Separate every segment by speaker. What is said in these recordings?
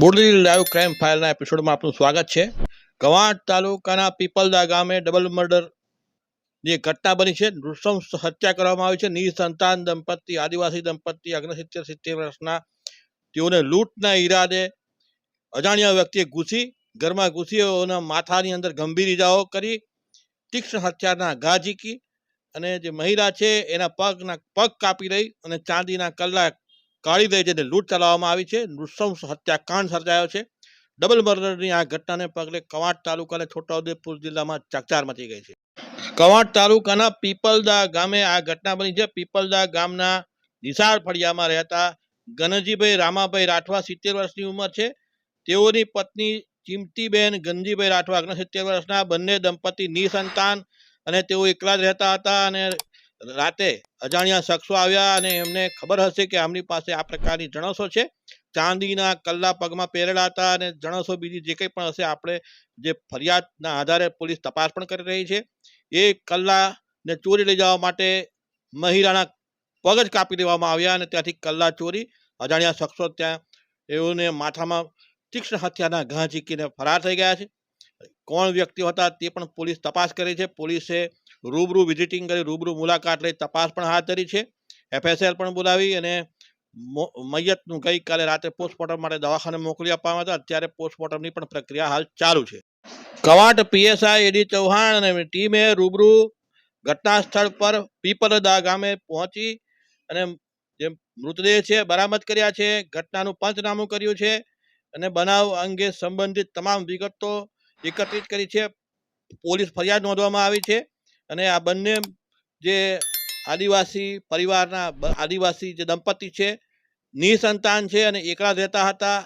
Speaker 1: Bodeli live crime ફાઇલના એપિસોડમાં આપનું સ્વાગત છે. કવાંટ તાલુકાના પીપલદા ગામે ડબલ મર્ડર જે ઘટના બની છે. નૃશંસ હત્યા કરવામાં આવી છે. નિસંતાન દંપતી, આદિવાસી દંપતી અગ્નસિત્તેર સિત્તેર વર્ષના તેઓને લૂંટના ઈરાદે અજાણ્યા વ્યક્તિએ ઘૂસી, ઘરમાં ઘૂસી તેઓના માથાની અંદર ગંભીર ઇજાઓ કરી, તીક્ષ્ણ હથિયારના ઘા ઝીકી અને જે મહિલા છે એના પગના પગ કાપી રહી અને ચાંદીના કલાક કાઢી દઈ જેને લૂંટ ચલાવવામાં આવી છે. નૃશંસ હત્યાકાંડ સર્જાયો છે. ડબલ મર્ડરની આ ઘટનાને પગલે કવાંટ તાલુકાને છોટાઉદેપુર જિલ્લામાં ચકચાર મચી ગઈ છે. કવાંટ તાલુકાના પીપલદા ગામે આ ઘટના બની છે. પીપલદા ગામના નિશાળ ફળિયામાં રહેતા ગનજીભાઈ રામાભાઈ રાઠવા સિત્તેર વર્ષની ઉંમર છે. તેઓની પત્ની ચિમતીબેન ગંજીભાઈ રાઠવા સિત્તેર વર્ષના બંને દંપતી નિસંતાન અને તેઓ એકલા જ રહેતા હતા અને રાતે અજાણ્યા શખ્સો આવ્યા અને એમને ખબર હશે કે આમની પાસે આ પ્રકારની જણસો છે. ચાંદીના કલ્લા પગમાં પહેરેલા હતા અને જણસો બીજી જે કંઈ પણ હશે, આપણે જે ફરિયાદના આધારે પોલીસ તપાસ પણ કરી રહી છે. એ કલ્લાને ચોરી લઈ જવા માટે મહિલાના પગ જ કાપી દેવામાં આવ્યા અને ત્યાંથી કલ્લા ચોરી, અજાણ્યા શખ્સો ત્યાં એઓને માથામાં તીક્ષ્ણ હત્યાના ઘા ઝીકીને ફરાર થઈ ગયા છે. કોણ વ્યક્તિઓ હતા તે પણ પોલીસ તપાસ કરી છે. પોલીસે રૂબરૂ વિઝિટિંગ કરી, રૂબરૂ મુલાકાત લઈ તપાસ પણ હાથ ધરી છે. એફએસએલ પણ બોલાવી અને મયતનું ગઈકાલે રાત્રે પોસ્ટમોર્ટમ માટે દવાખાને મોકલી આપવામાં હતા. અત્યારે પોસ્ટમોર્ટમની પણ પ્રક્રિયા હાલ ચાલુ છે. કવાંટ પીએસઆઈ એડી ચૌહાણ અને ટીમે રૂબરૂ ઘટના સ્થળ પર પીપલદા ગામે પહોંચી અને જે મૃતદેહ છે બરામદ કર્યા છે. ઘટનાનું પંચનામું કર્યું છે અને બનાવ અંગે સંબંધિત તમામ વિગતો એકત્રિત કરી છે. પોલીસ ફરિયાદ નોંધવામાં આવી છે. અને આ બંને જે આદિવાસી પરિવારના આદિવાસી જે દંપતી છે, નિસંતાન છે અને એકલા રહેતા હતા.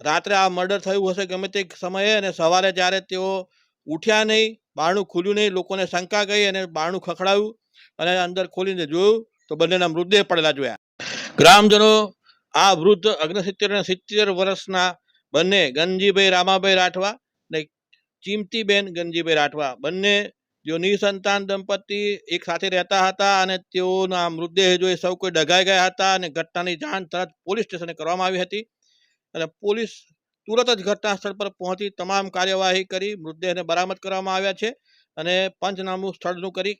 Speaker 1: રાત્રે આ મર્ડર થયું હશે ગમે તે સમયે અને સવારે જ્યારે તેઓ ઉઠ્યા નહીં, બારણું ખુલ્યું નહીં, લોકોને શંકા ગઈ અને બારણું ખખડાયું અને અંદર ખોલીને જોયું તો બંનેના મૃતદેહ પડેલા જોયા. ગ્રામજનો આ વૃદ્ધ અગ્નસિત્તેર અને સિત્તેર વર્ષના બંને ગંજીભાઈ, રામાભાઈ રાઠવા ને ચીમતીબેન ગંજીભાઈ રાઠવા બંને જેઓ નિસંતાન દંપતી એક સાથે રહેતા હતા અને તેઓના મૃતદેહ જોઈ સૌ કોઈ ડઘાઈ ગયા હતા અને ઘટનાની જાણ તરત પોલીસ સ્ટેશને કરવામાં આવી હતી. અને પોલીસ તુરત જ ઘટના સ્થળ પર પહોંચી તમામ કાર્યવાહી કરી, મૃતદેહને બરામદ કરવામાં આવ્યા છે અને પંચનામું સ્થળનું કરી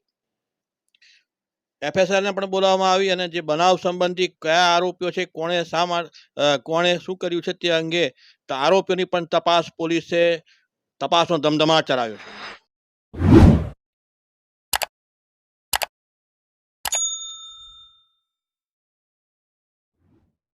Speaker 1: એફએસઆરને પણ બોલાવવામાં આવી અને જે બનાવ સંબંધી કયા આરોપીઓ છે, કોણે શા કોણે શું કર્યું છે તે અંગે આરોપીઓની પણ તપાસ પોલીસે તપાસનો ધમધમાટ ચલાવ્યો છે.